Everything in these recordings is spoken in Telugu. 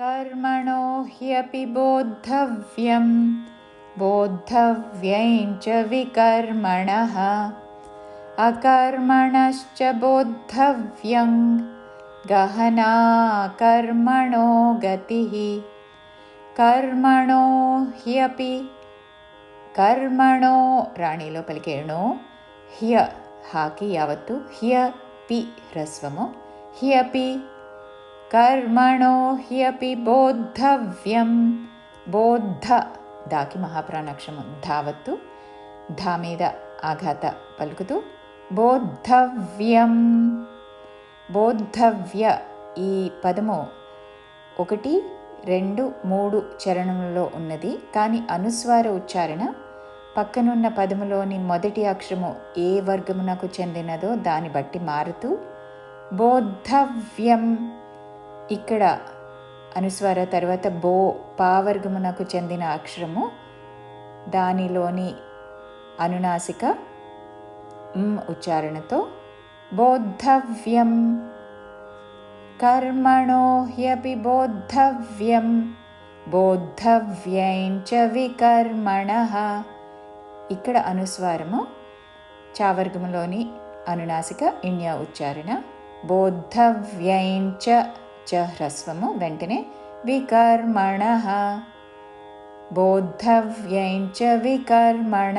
कर्मणो ह्यपि बोद्धव्यं बोद्धव्यञ्च विकर्मणः। अकर्मणश्च बोद्धव्यं। गहना कर्मणो गतिः। कर्मणो ह्यपि कर्मणो राणिलोपलकेरणो ह्यहाकि यावत्तु। ह्यपि ह्रस्वमु। ह्यपि కర్మణో హ్యపి బోద్ధవ్యం బోద్ధ దాకి మహాప్రాణాక్షము ధావత్తు ధా మీద ఆఘాత పలుకుతూ బోద్ధవ్యం బోద్ధవ్య ఈ పదము ఒకటి రెండు మూడు చరణంలో ఉన్నది. కానీ అనుస్వార ఉచ్చారణ పక్కనున్న పదములోని మొదటి అక్షరము ఏ వర్గమునకు చెందినదో దాన్ని బట్టి మారుతూ బోద్ధవ్యం. ఇక్కడ అనుస్వార తర్వాత బో పావర్గమునకు చెందిన అక్షరము దానిలోని అనునాసిక ఉచ్చారణతో బోద్ధవ్యం. కర్మణో హ్యపి బోద్ధవ్యం. బోద్ధవ్యైం చ వికర్మణ. ఇక్కడ అనుస్వారము చావర్గములోని అనునాసిక ఇణ్య ఉచ్చారణ బోద్ధవ్యైం చ చ హ్రస్వము వెంటనే వికర్మణ. బోద్ధవ్యం చ వికర్మణ.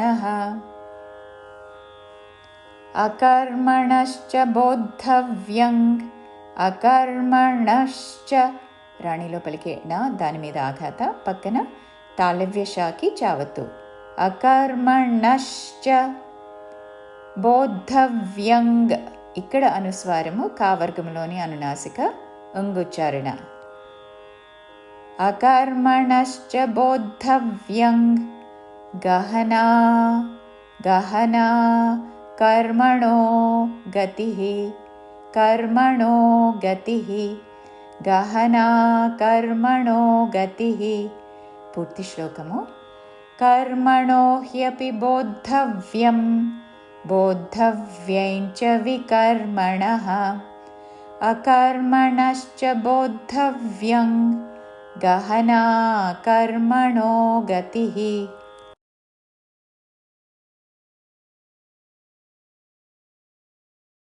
అకర్మణశ్చ బోద్ధవ్యం అకర్మణశ్చ. రాణిలో పలికే నా దాని మీద ఆఘాత పక్కన తాళవ్యశాఖి చావత్తు. అకర్మణశ్చ బోద్ధవ్యంగ్. ఇక్కడ అనుస్వారము కావర్గంలోని అనునాసిక अङ्गुच्चारण अकर्मणश्च बोद्धव्यङ् गहना गहना कर्मणो गतिः। कर्मणो गतिः। गहना कर्मणो गतिः। पूर्तिश्लोकमु कर्मणो ह्यपि बोद्धव्यं। बोद्धव्यञ्च विकर्मणः। अकर्मणश्च बोद्धव्यं गहना कर्मणो गतिः